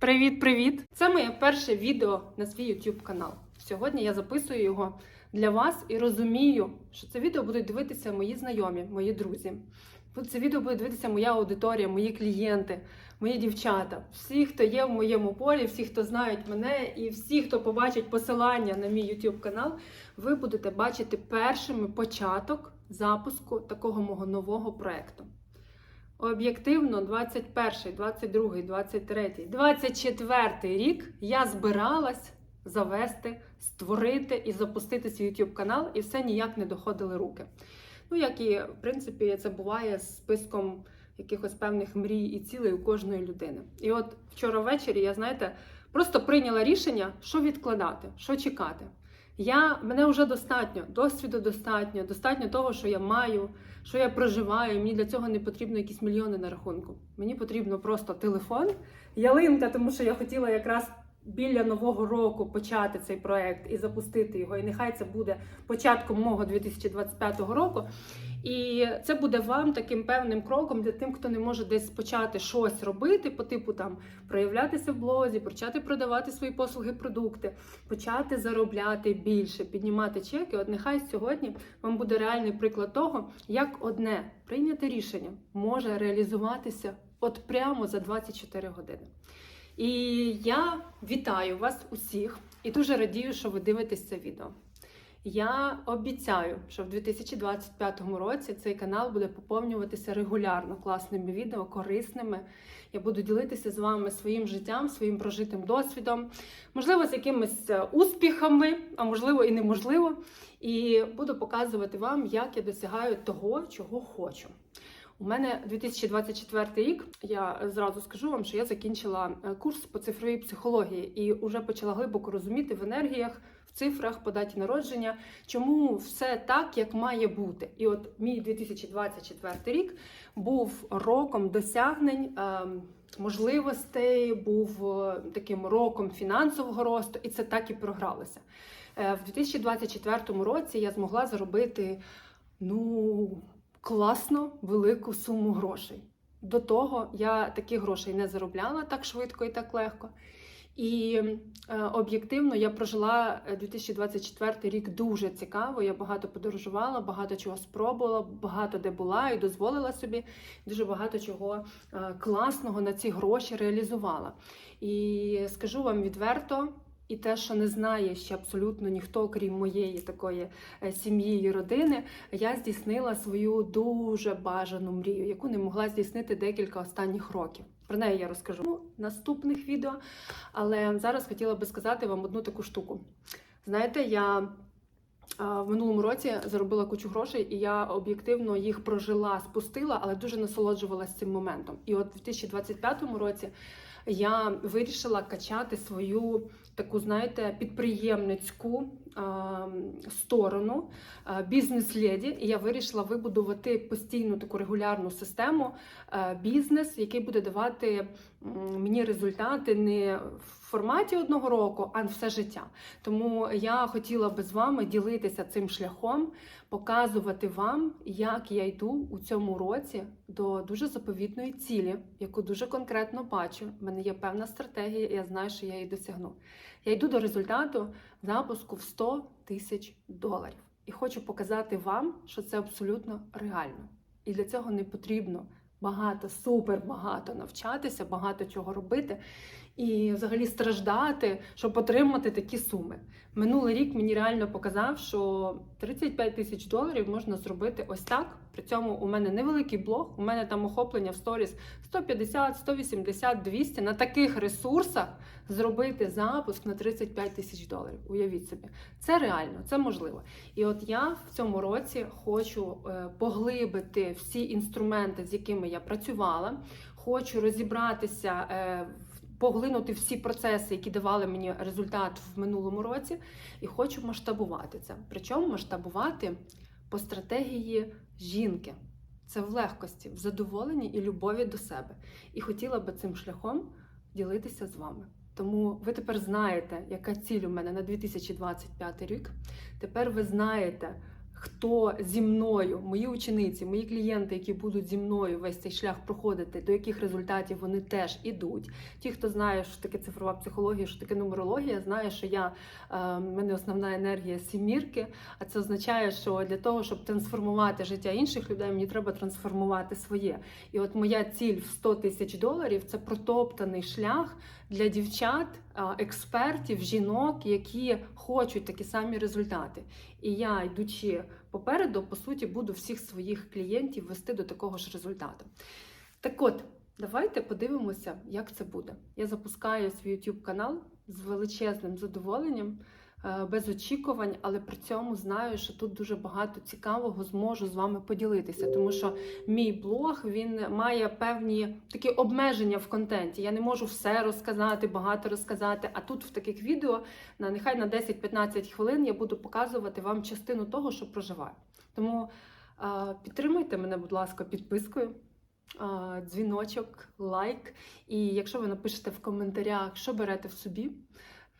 Привіт-привіт! Це моє перше відео на свій YouTube канал. Сьогодні я записую його для вас і розумію, що це відео будуть дивитися мої знайомі, мої друзі. Це відео буде дивитися моя аудиторія, мої клієнти, мої дівчата, всі, хто є в моєму полі, всі, хто знають мене, і всі, хто побачить посилання на мій YouTube канал, ви будете бачити першими початок запуску такого мого нового проекту. Об'єктивно, 21, 22, 23, 24 рік я збиралась завести, створити і запустити свій YouTube канал, і все ніяк не доходили руки. Ну, як і в принципі це буває з списком якихось певних мрій і цілей у кожної людини. І от вчора ввечері я, знаєте, просто прийняла рішення, що відкладати, що чекати. Я мене вже достатньо, досвіду достатньо, достатньо того, що я маю, що я проживаю. Мені для цього не потрібно якісь мільйони на рахунку. Мені потрібно просто телефон, ялинка, тому що я хотіла якраз біля нового року почати цей проект і запустити його. І нехай це буде початком мого 2025 року. І це буде вам таким певним кроком для тим, хто не може десь почати щось робити, по типу там проявлятися в блозі, почати продавати свої послуги, продукти, почати заробляти більше, піднімати чеки. От нехай сьогодні вам буде реальний приклад того, як одне прийняте рішення може реалізуватися от прямо за 24 години. І я вітаю вас усіх і дуже радію, що ви дивитесь це відео. Я обіцяю, що в 2025 році цей канал буде поповнюватися регулярно класними відео, корисними. Я буду ділитися з вами своїм життям, своїм прожитим досвідом, можливо, з якимись е, успіхами, а можливо і неможливо. І буду показувати вам, як я досягаю того, чого хочу. У мене 2024 рік. Я зразу скажу вам, що я закінчила е, курс по цифровій психології і вже почала глибоко розуміти в енергіях, в цифрах, по даті народження, чому все так, як має бути. І от мій 2024 рік був роком досягнень. ем, Можливостей був е, таким роком фінансового росту, і це так і програлося. Е, В 2024 році я змогла заробити ну класно велику суму грошей. До того я таких грошей не заробляла так швидко і так легко. І е, об'єктивно я прожила е, 2024 рік дуже цікаво. Я багато подорожувала, багато чого спробувала, багато де була і дозволила собі дуже багато чого е, класного на ці гроші реалізувала. І скажу вам відверто. І те, що не знає ще абсолютно ніхто, крім моєї такої е, сім'ї і родини, я здійснила свою дуже бажану мрію, яку не могла здійснити декілька останніх років. Про неї я розкажу в наступних відео. Але зараз хотіла би сказати вам одну таку штуку. Знаєте, я в минулому році заробила кучу грошей, і я об'єктивно їх прожила, спустила, але дуже насолоджувалася цим моментом. І от в 2025 році я вирішила качати свою таку, знаєте, підприємницьку сторону бізнес-леді. І я вирішила вибудувати постійну таку регулярну систему бізнес, який буде давати мені результати не в форматі одного року, а все життя. Тому я хотіла би з вами ділитися цим шляхом, показувати вам, як я йду у цьому році до дуже заповітної цілі, яку дуже конкретно бачу. Мене є певна стратегія, і я знаю, що я її досягну. Я йду до результату запуску в 100 тисяч доларів. І хочу показати вам, що це абсолютно реально. І для цього не потрібно багато, супер багато навчатися, багато чого робити і взагалі страждати, щоб отримати такі суми. Минулий рік мені реально показав, що 35 тисяч доларів можна зробити ось так. При цьому у мене невеликий блог, у мене там охоплення в сторіс 150, 180, 200. На таких ресурсах зробити запуск на 35 тисяч доларів. Уявіть собі, це реально, це можливо. І от я в цьому році хочу е, поглибити всі інструменти, з якими я працювала. Хочу розібратися е, поглинути всі процеси, які давали мені результат в минулому році, і хочу масштабувати це. Причому масштабувати по стратегії жінки. Це в легкості, в задоволенні і любові до себе. І хотіла би цим шляхом ділитися з вами. Тому ви тепер знаєте, яка ціль у мене на 2025 рік. Тепер ви знаєте, хто зі мною, мої учениці, мої клієнти, які будуть зі мною весь цей шлях проходити, до яких результатів вони теж ідуть. Ті, хто знає, що таке цифрова психологія, що таке нумерологія, знає, що я е, в мене основна енергія сімірки. А це означає, що для того, щоб трансформувати життя інших людей, мені треба трансформувати своє. І от моя ціль в 100 тисяч доларів це протоптаний шлях для дівчат, експертів, жінок, які хочуть такі самі результати. І я, йдучи попереду, по суті, буду всіх своїх клієнтів вести до такого ж результату. Так от, давайте подивимося, як це буде. Я запускаю свій YouTube канал з величезним задоволенням, без очікувань, але при цьому знаю, що тут дуже багато цікавого зможу з вами поділитися, тому що мій блог він має певні такі обмеження в контенті. Я не можу все розказати, багато розказати. А тут в таких відео на нехай на 10-15 хвилин я буду показувати вам частину того, що проживаю. Тому е, підтримуйте мене, будь ласка, підпискою. е, Дзвіночок, лайк. І якщо ви напишете в коментарях, що берете в собі,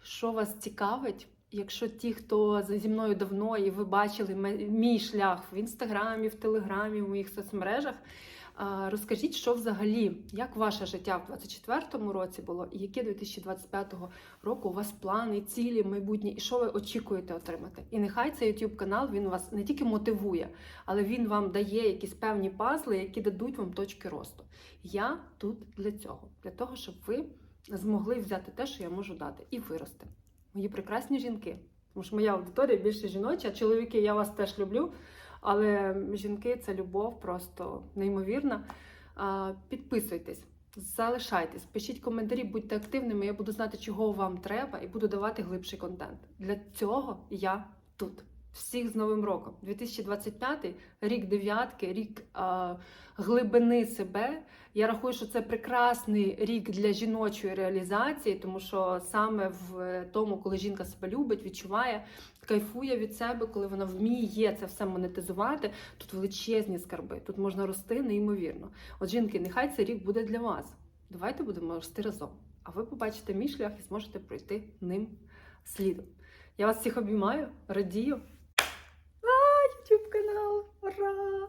що вас цікавить, якщо ті, хто зі мною давно і ви бачили мій шлях в інстаграмі, в телеграмі, в моїх соцмережах, розкажіть, що взагалі, як ваше життя в 2024 році було, і які 2025 року у вас плани, цілі, майбутні, і що ви очікуєте отримати. І нехай цей YouTube канал він вас не тільки мотивує, але він вам дає якісь певні пазли, які дадуть вам точки росту. Я тут для цього, для того, щоб ви змогли взяти те, що я можу дати, і вирости. Мої прекрасні жінки. Тому що моя аудиторія більше жіноча. Чоловіки, я вас теж люблю, але жінки це любов просто неймовірна. Підписуйтесь, залишайтесь, пишіть коментарі, будьте активними. Я буду знати, чого вам треба, і буду давати глибший контент. Для цього я тут. Всіх з Новим роком! 2025 рік дев'ятки, рік а, глибини себе. Я рахую, що це прекрасний рік для жіночої реалізації, тому що саме в тому, коли жінка себе любить, відчуває, кайфує від себе, коли вона вміє це все монетизувати, тут величезні скарби, тут можна рости неймовірно. От жінки, нехай цей рік буде для вас. Давайте будемо рости разом. А ви побачите мій шлях і зможете пройти ним слідом. Я вас всіх обіймаю, радію. А, канал! Ура!